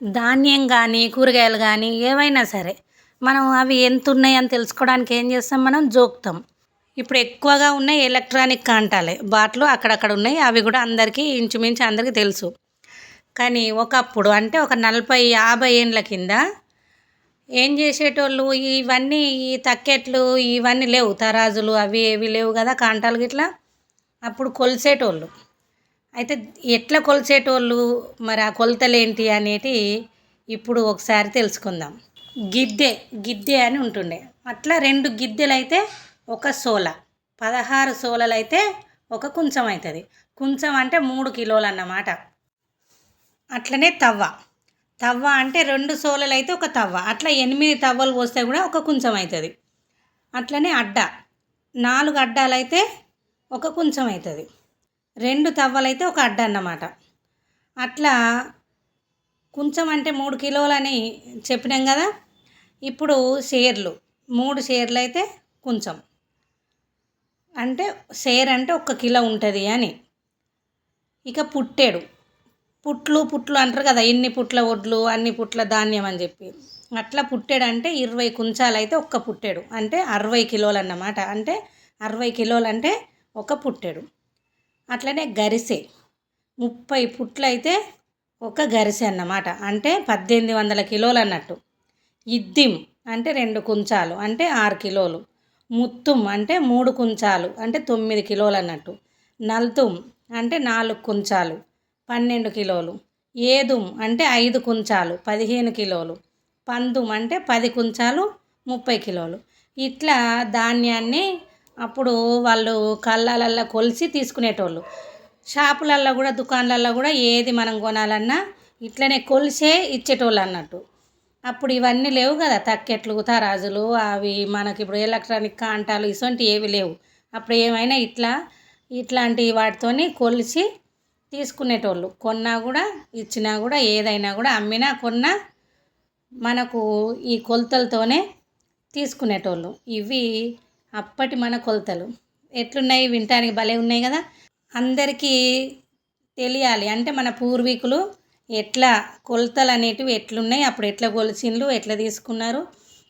ధాన్యం కానీ కూరగాయలు కానీ ఏవైనా సరే మనం అవి ఎంత ఉన్నాయని తెలుసుకోవడానికి ఏం చేస్తాం మనం? జోక్తాం. ఇప్పుడు ఎక్కువగా ఉన్నాయి ఎలక్ట్రానిక్ కాంటాలే. బాట్లు అక్కడక్కడ ఉన్నాయి. అవి కూడా అందరికీ ఇంచుమించు అందరికీ తెలుసు. కానీ ఒకప్పుడు అంటే ఒక నలభై యాభై ఏండ్ల కింద ఏం చేసేటోళ్ళు? ఇవన్నీ ఈ తక్కెట్లు ఇవన్నీ లేవు. తరాజులు అవి ఏవి లేవు కదా కాంటాలు గిట్లా. అప్పుడు కొలిసేటోళ్ళు. అయితే ఎట్లా కొలిచేటోళ్ళు మరి ఆ కొలతలేంటి అనేది అనేటి ఇప్పుడు ఒకసారి తెలుసుకుందాం. గిద్దె గిద్దె అని ఉంటుండే. అట్లా రెండు గిద్దెలు అయితే ఒక సోల. పదహారు సోలలు అయితే ఒక కుంచం అవుతుంది కుంచం అంటే మూడు కిలోలు అన్నమాట అట్లనే తవ్వ. తవ్వ అంటే రెండు సోలలు అయితే ఒక తవ్వ. అట్లా ఎనిమిది తవ్వలు పోస్తే కూడా ఒక కుంచం అవుతుంది అట్లనే అడ్డ. నాలుగు అడ్డాలు అయితే ఒక కుంచం అవుతుంది రెండు తవ్వలైతే ఒక అడ్డ అన్నమాట. అట్లా కొంచెం అంటే మూడు కిలోలని చెప్పినాం కదా ఇప్పుడు షేర్లు మూడు షేర్లు అయితే కొంచెం. అంటే షేర్ అంటే ఒక కిలో ఉంటుంది అని. ఇక పుట్టేడు. పుట్లు పుట్లు అంటారు కదా ఎన్ని పుట్ల వడ్లు అన్ని పుట్ల ధాన్యం అని చెప్పి. అట్లా పుట్టేడు అంటే ఇరవై కుంచాలు అయితే ఒక్క పుట్టేడు. అంటే అరవై కిలోలు అన్నమాట. అంటే అరవై కిలోలు అంటే ఒక పుట్టేడు. అట్లనే గరిసె. ముప్పై పుట్లు అయితే ఒక గరిసె అన్నమాట. అంటే పద్దెనిమిది వందల కిలోలు అన్నట్టు ఇద్దిం అంటే రెండు కుంచాలు అంటే ఆరు కిలోలు. ముత్తుం అంటే మూడు కుంచాలు అంటే తొమ్మిది కిలోలు అన్నట్టు నల్తుం అంటే నాలుగు కుంచాలు పన్నెండు కిలోలు. ఏదుం అంటే ఐదు కుంచాలు పదిహేను కిలోలు. పందుం అంటే పది కుంచాలు ముప్పై కిలోలు. ఇట్లా ధాన్యాన్ని అప్పుడు వాళ్ళు కళ్ళలల్లో కొలిసి తీసుకునేటోళ్ళు. షాపులల్లో కూడా దుకాణాలల్లో కూడా ఏది మనం కొనాలన్నా ఇట్లనే కొలిసే ఇచ్చేటోళ్ళు అన్నట్టు. అప్పుడు ఇవన్నీ లేవు కదా తక్కెట్లు తరాజులు అవి మనకి ఇప్పుడు ఎలక్ట్రానిక్ కాంటాలు ఇటువంటివి ఏవి లేవు. అప్పుడు ఏమైనా ఇట్లా ఇట్లాంటి వాటితోని కొలిసి తీసుకునేటోళ్ళు. కొన్నా కూడా ఇచ్చినా కూడా ఏదైనా కూడా అమ్మినా కొన్నా మనకు ఈ కొలతలతోనే తీసుకునేటోళ్ళు. ఇవి అప్పటి మన కొలతలు. ఎట్లున్నాయి? వినటానికి భలే ఉన్నాయి కదా? అందరికీ తెలియాలి. అంటే మన పూర్వీకులు ఎట్లా కొలతలు అనేటివి ఎట్లున్నాయి అప్పుడు ఎట్లా కొలిచిండ్లు ఎట్లా తీసుకున్నారు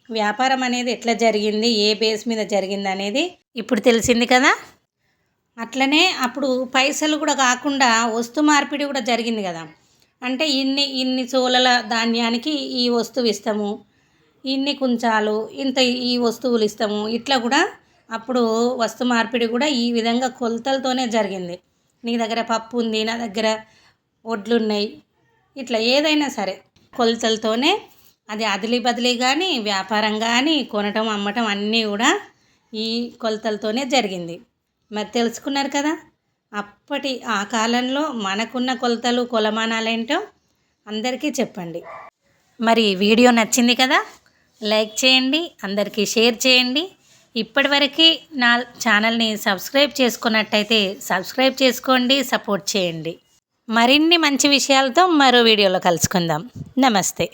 వ్యాపారం అనేది ఎట్లా జరిగింది ఏ బేస్ మీద జరిగింది అనేది ఇప్పుడు తెలిసింది కదా? అట్లనే అప్పుడు పైసలు కూడా కాకుండా వస్తు మార్పిడి కూడా జరిగింది కదా? అంటే ఇన్ని ఇన్ని చోళల ధాన్యానికి ఈ వస్తువు ఇస్తాము ఇన్ని కుంచాలు ఇంత ఈ వస్తువులు ఇస్తాము. ఇట్లా కూడా అప్పుడు వస్తు మార్పిడి కూడా ఈ విధంగా కొలతలతోనే జరిగింది. నీ దగ్గర పప్పు ఉంది నా దగ్గర వడ్లు ఉన్నాయి ఇట్లా ఏదైనా సరే కొలతలతోనే అది అదిలి బదిలీ కానీ వ్యాపారం కానీ కొనటం అమ్మటం అన్నీ కూడా ఈ కొలతలతోనే జరిగింది. మరి తెలుసుకున్నారు కదా అప్పటి ఆ కాలంలో మనకున్న కొలతలు కొలమానాలేంటో అందరికీ చెప్పండి. మరి వీడియో నచ్చింది కదా లైక్ చేయండి అందరికీ షేర్ చేయండి. ఇప్పటివరకు నా ఛానల్ని సబ్స్క్రైబ్ చేసుకున్నట్టయితే సబ్స్క్రైబ్ చేసుకోండి సపోర్ట్ చేయండి. మరిన్ని మంచి విషయాలతో మరో వీడియోలో కలుసుకుందాం. నమస్తే.